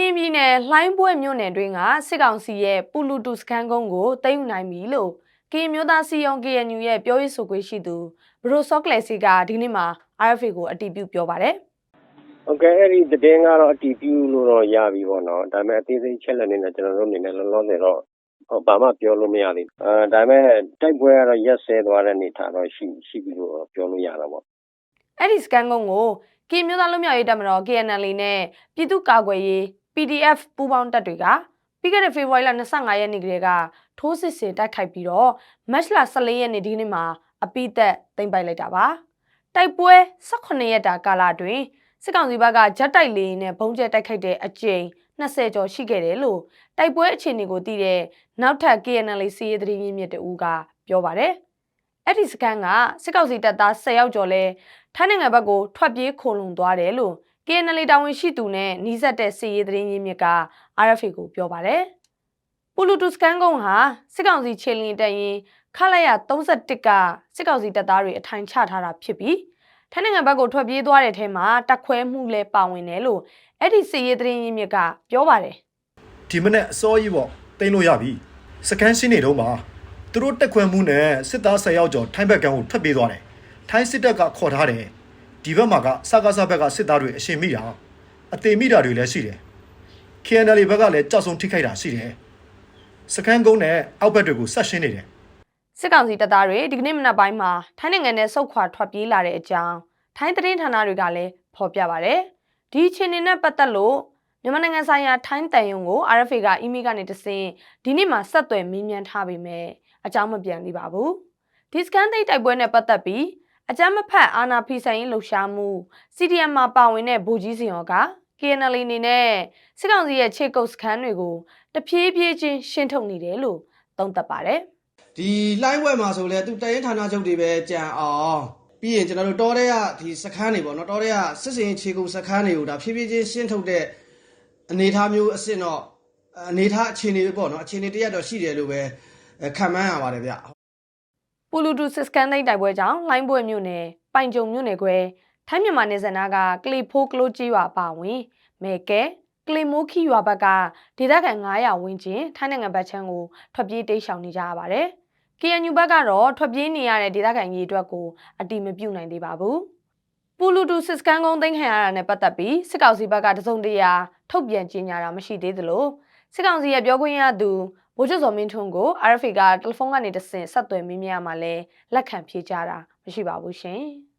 ရင်ပြည်နယ်လှိုင်းပွဲမြို့နယ်တွင်းကစစ်ကောင်စီရဲ့ပူလူတူစခန်းကုန်းကိုသိမ်းယူနိုင်ပြီလို့ကရင်မျိုးသားစီယုံ KNU ရဲ့ပြောရေးဆိုခွင့်ရှိသူဘရိုဆော့ကလက်စီကဒီနေ့မှာ RFA ကိုအတည်ပြုပြောပါတယ်ဟုတ်ကဲ့အဲ့ဒီသတင်းကတော့အတီးပြူလို့တော့ရပြီပေါ့နော်ဒါပေမဲ့အသေးစိတ်ချက်လက်နေနဲ့ကျွန်တော်တို့အနေနဲ့လောလောဆယ်တော့ဟောဘာမှပြောလို့မရသေးဘူးအဲဒါပေမဲ့တိုက်ပွဲကတော့ရက်စဲသွားတဲ့အနေထားတော့ရှိရှိပြီလို့တော့ပြောလို့ရတာပေါ့။အဲ့ဒီစကန်ကုန်းကိုကရင်မျိုးသားလူမျိုးရေးတပ်မတော် KNL နဲ့ပြည်သူ့ကာကွယ်ရေး PDF ပူးပေါင်းတပ်တွေကပြီးခဲ့တဲ့ဖေဖော်ဝါရီလ25ရက်နေ့ကလေးကထိုးစစ်ဆင်တိုက်ခိုက်ပြီးတော့မတ်လ14ရက်နေ့ဒီနေ့မှာအပိသက်သိမ်းပိုက်လိုက်တာပါ။တိုက်ပွဲ18ရက်တာကာလအတွင်းစစ်ကောင်စီဘက်ကဂျက်တိုက်လေယာဉ်နဲ့ဘုံကျဲတိုက်ခိုက်တဲ့အကြိမ်20ကျော်ရှိခဲ့တယ်လို့တိုက်ပွဲအခြေအနေကိုသိတဲ့နောက်ထပ် KNL စီးရဲသတင်းရင်းမြစ်တဦးကပြောပါတယ်။အဲ့ဒီစကန်ကစစ်ကောင်စီတပ်သား10ယောက်ကျော်လဲထိုင်းနိုင်ငံဘက်ကိုထွက်ပြေးခိုလုံသွားတယ်လို့ KNL တာဝန်ရှိသူနဲ့နှီးဆက်တဲ့စီးရဲသတင်းရင်းမြစ်က RFA ကိုပြောပါတယ်။ပူလူတူစကန်ကုန်းဟာစစ်ကောင်စီခြေလင်းတက်ရင်ခလာရ31ကစစ်ကောင်စီတပ်သားတွေအထိုင်ချထားတာဖြစ်ပြီးထိုင်းနိုင်ငံဘက်ကိုထွက်ပြေးသွားတဲ့ထဲမှာတက်ခွဲမှုလဲပါဝင်တယ်လို့အဲ့ဒီစီးရဲသတင်းရင်းမြစ်ကပြောပါတယ်ဒီမနေ့အစောကြီးပေါ့တိန်လို့ရပြီစကန်ရှင်းနေတော့မှာသူတို့တက်ခွဲမှုနဲ့စစ်သား10ယောက်ကျော်ထိုင်းဘက်ကန်းကိုထွက်ပြေးသွားတယ်ထိုင်းစစ်တပ်ကခေါ်ထားတယ် ဒီဘက်မှာကစကားစားဘက်ကစစ်သားတွေအရှင်မိတာအသေးမိတာတွေလည်းရှိတယ် KNL ဘက်ကလည်းကြောက်ဆုံးထိခိုက်တာရှိတယ်စကန်ကုန်းနဲ့အောက်ဘက်တွေကိုဆက်ရှင်းနေတယ်စစ်ကောင်စီတပ်သားတွေဒီကနေ့မနက်ပိုင်းမှာထိုင်းနိုင်ငံနဲ့ဆုတ်ခွာထွက်ပြေးလာတဲ့အကြောင်းထိုင်းသတင်းဌာနတွေကလည်းဖော်ပြပါဗျ။ဒီအခြေအနေနဲ့ပတ်သက်လို့မြန်မာနိုင်ငံဆိုင်ရာထိုင်းတန်ယုံကို RFA ကအီးမေးလ်ကနေတဆင့်ဒီနေ့မှာဆက်သွယ်မေးမြန်းထားပေမဲ့အကြောင်းမပြန်သေးပါဘူး။ဒီစကန်သိတ်တိုက်ပွဲနဲ့ပတ်သက်ပြီး အကြမ်းမဖက်အာနာဖီဆိုင်ရင်လှုပ်ရှားမှု CDM မှာပါဝင်တဲ့ဗိုလ်ကြီးစင်ရောက KNL အနေနဲ့စစ်ကောင်စီရဲ့ခြေကုပ်စခန်းတွေကိုတဖြည်းဖြည်းချင်းရှင်းထုတ်နေတယ်လို့သုံးသပ်ပါတယ်။ဒီလှိုင်းဝက်မှာဆိုလဲသူတရင်ဌာနချုပ်တွေပဲကြံအောင်ပြီးရင်ကျွန်တော်တို့တောထဲကဒီစခန်းတွေပေါ့နော်တောထဲကစစ်စင်ခြေကုပ်စခန်းတွေကိုဒါဖြည်းဖြည်းချင်းရှင်းထုတ်တဲ့အနေအထားမျိုးအစ်စ်တော့အနေအထားအခြေအနေပေါ့နော်အခြေအနေတရက်တော့ရှိတယ်လို့ပဲအဲခံမှန်းရပါတယ်ဗျ ပူလူတူစစ်စကန်သိန်းတိုက်ပွဲကြောင့်လိုင်းပွဲမြို့နယ်ပိုင်ကြုံမြို့နယ်ခွဲထိုင်းမြန်မာနယ်စပ်နာကကလီဖိုးကလိုကြီးရွာပါဝင်မဲကဲကလီမိုးခီရွာဘက်ကဒေသခံ900ဝန်းကျင်ထိုင်းနိုင်ငံဘက်ချမ်းကိုထွက်ပြေးတိမ်းရှောင်နေကြရပါတယ်။ KNU ဘက်ကတော့ထွက်ပြေးနေရတဲ့ဒေသခံကြီးအတွက်ကိုအတိမပြုတ်နိုင်သေးပါဘူး။ပူလူတူစစ်စကန်ကုန်းသိမ်းခံရတာနဲ့ပတ်သက်ပြီးစစ်ကောင်စီဘက်ကတစုံတရာထုတ်ပြန်ကြေညာတာမရှိသေးသလိုစစ်ကောင်စီရဲ့ပြောခွင့်ရသူ ဗိုလ်ချုပ်စော်မင်းထွန်းကို RFA ကတယ်လီဖုန်းကနေတဆင့်ဆက်သွယ်မေးမြန်းရမှာလဲလက်ခံဖြေကြားတာမရှိပါဘူးရှင်။